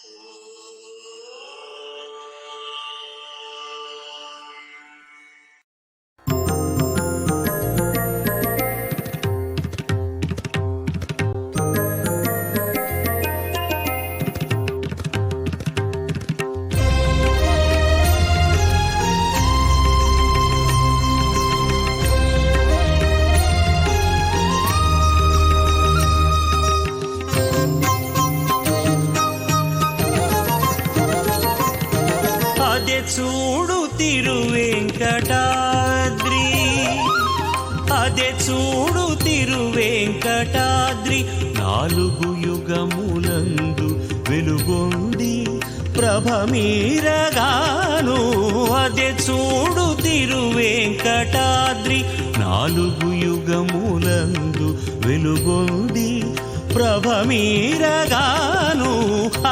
Oh. అదే చూడు తిరువెంకటాద్రి అదే చూడు తిరువెంకటాద్రి నాలుగు యుగములందు వెలుగొంది ప్రభమీరగాను. అదే చూడు తిరువెంకటాద్రి నాలుగు యుగములందు వెలుగొంది ప్రభమీరగాను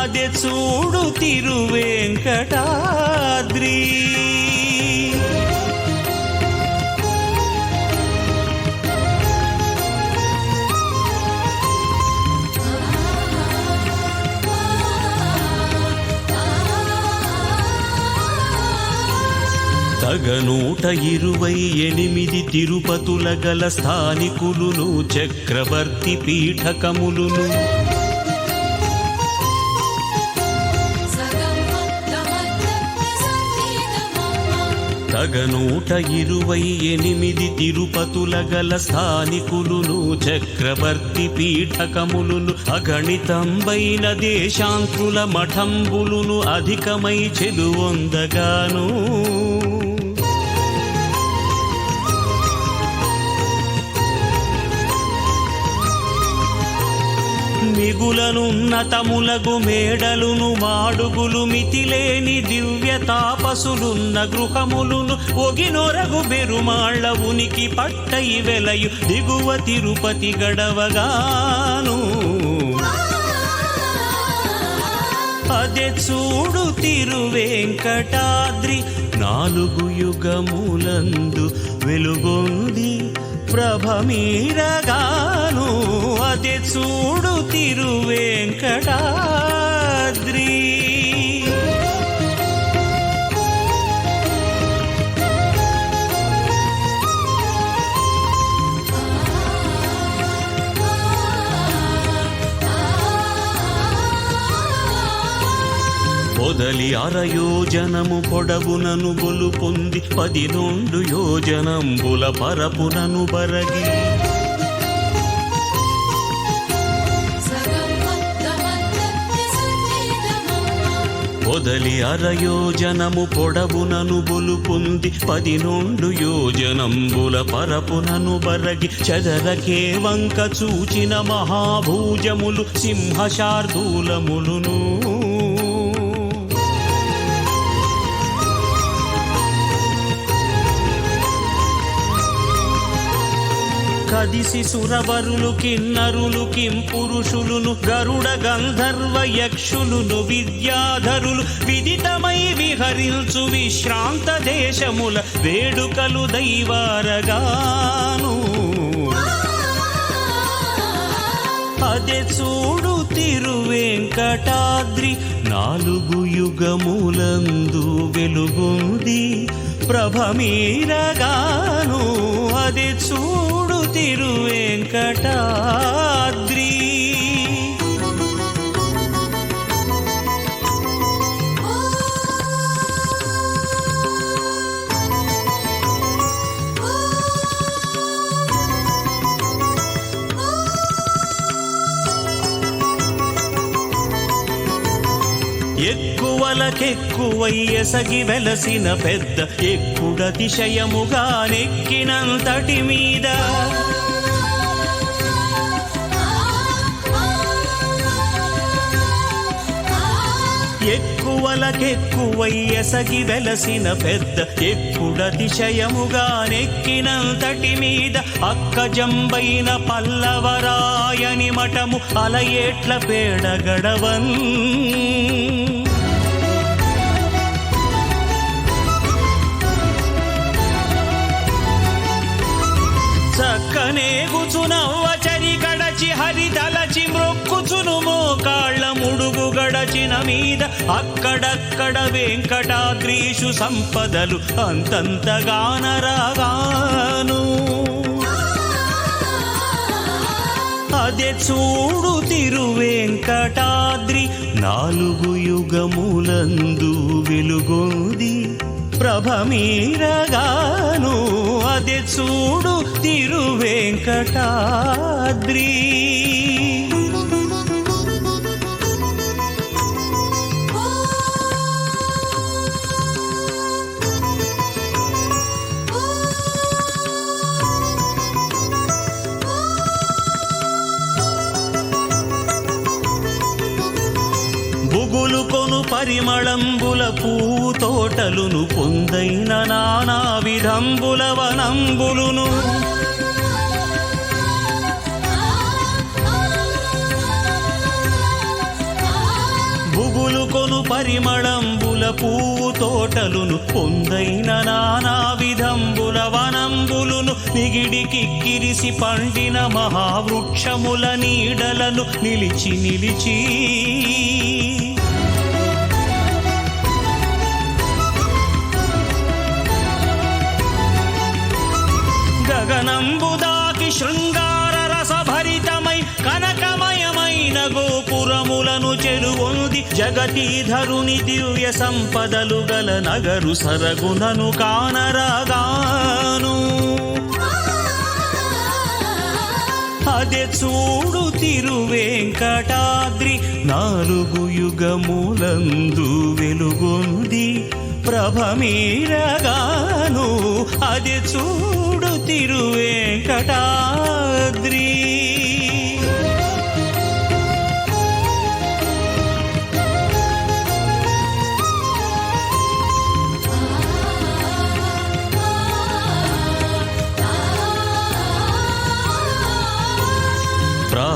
అదే చూడు తిరువెంకటాద్రి. తగనూట ఇరువై ఎనిమిది తిరుపతుల గల స్థానికులును చక్రవర్తి పీఠకములును. తగనూట ఇరువై ఎనిమిది తిరుపతుల గల స్థానికులును చక్రవర్తి పీఠకములును అగణితంబైన దేశాంకుల మఠంబులును అధికమై చెలువొందగాను మిగులనున్నతములగు మేడలును మాడుగులు మితిలేని దివ్య తాపసులున్న గృహములును ఒగినొరగు బెరుమాళ్ళ ఉనికి పట్టై వెలయు దిగువ తిరుపతి గడవగాను. అదే చూడు తిరువెంకటాద్రి నాలుగు యుగములందు వెలుగొంది ప్రభమీరగాను అది చూడు తిరువేంకటా. పొదలి అర యోజనము పొడవునను గొలు పొంది నుండు యోజనంబుల పరపునను బరగి. పొదలి అర యోజనము పొడవునను బొలు పొంది పది నుండు యోజనంబుల పరపునను బరగి. చదరకే వంక చూచిన మహాభూజములు సింహశార్దూలములును కదిసి సురవరులు కిన్నరులు కింపురుషులును గరుడ గంధర్వ యక్షులును విద్యాధరులు విదితమై విహరించు విశ్రాంత దేశముల వేడుకలు దైవారగాను. అదే చూడు తిరువెంకటాద్రి నాలుగు యుగములందు వెలుగుంది ప్రభమీరగాను. అదే చూడు తిరువేంకటాద్రి. ఎక్కువలకెక్కువై వెలసిన పెద్ద ఎక్కుడతిశయముగా నెక్కినంతటి మీద ఎక్కువలకెక్కువై ఎసగి వెలసిన పెద్ద ఎక్కుడతిశయముగా నెక్కినంతటి మీద అక్క జంబైన పల్లవరాయని మఠము అలయేట్ల పేడగడవన్. చక్కనే కూచునవ్వ చరి గడచి హరి తలచి మృక్కుచును మోకాళ్ళ ముడుగు గడచిన మీద అక్కడక్కడ వెంకటాద్రీషు సంపదలు అంతంతగానరాగాను. అదే చూడు తిరువెంకటాద్రి నాలుగు యుగములందు వెలుగోది ప్రభమీరగాను. అదే చూడు తిరువెంకటాద్రి పరిమళంబుల పూతోటలును పొందైన నానా విధంబుల వనంబులును. బుగులు కొను పరిమళంబుల పూతోటలును తోటలును పొందైన నానా విధంబుల వనంబులును. నిగిడికి కిరిసి పండిన మహావృక్షముల నీడలను నిలిచి నిలిచి జగతీధరుని దివ్య సంపదలు గల నగరు సరగునను కానరగాను. అదే చూడు తిరువేంకటాద్రి నాలుగు యుగములందు వెలుగొంది ప్రభమీరగాను. అది చూడు తిరువెంకటాద్రి.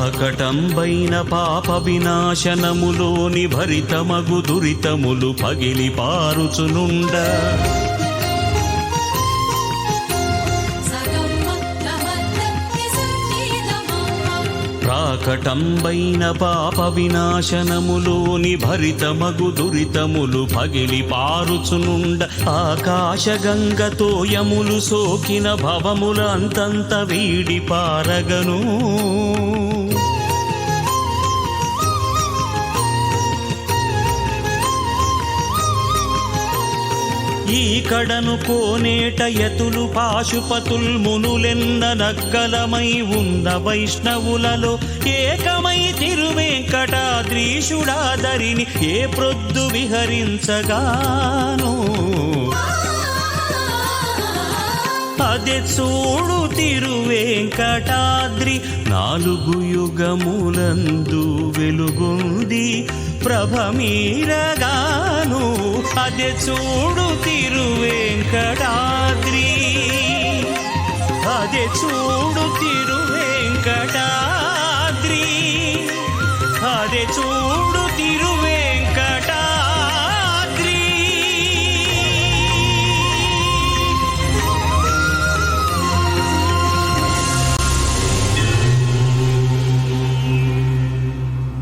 ప్రాకటంబైన పాప వినాశనములోని భరితమగు దురితములు పగిలి పారుచునుండ. ప్రాకటంబైన పాప వినాశనములోని భరితమగు దురితములు పగిలి పారుచునుండ. ఆకాశ గంగతో యములు సోకిన భవముల అంతంత వీడి పారగను. ఈ కడను కోనేట యతులు పాశుపతుల్ మునులెన్న నగ్గలమై ఉన్న వైష్ణవులలో ఏకమై తిరువేంకటాద్రీషుడాదరిని ఏ ప్రొద్దు విహరించగాను. అదే చూడు తిరువేంకటాద్రి. నాలుగు యుగములందు వెలుగుంది ప్రభ మీరగాను అదే చూడు తిరువేంకటాద్రి. అదే చూడు తిరువేంకటాద్రి. అదే చూ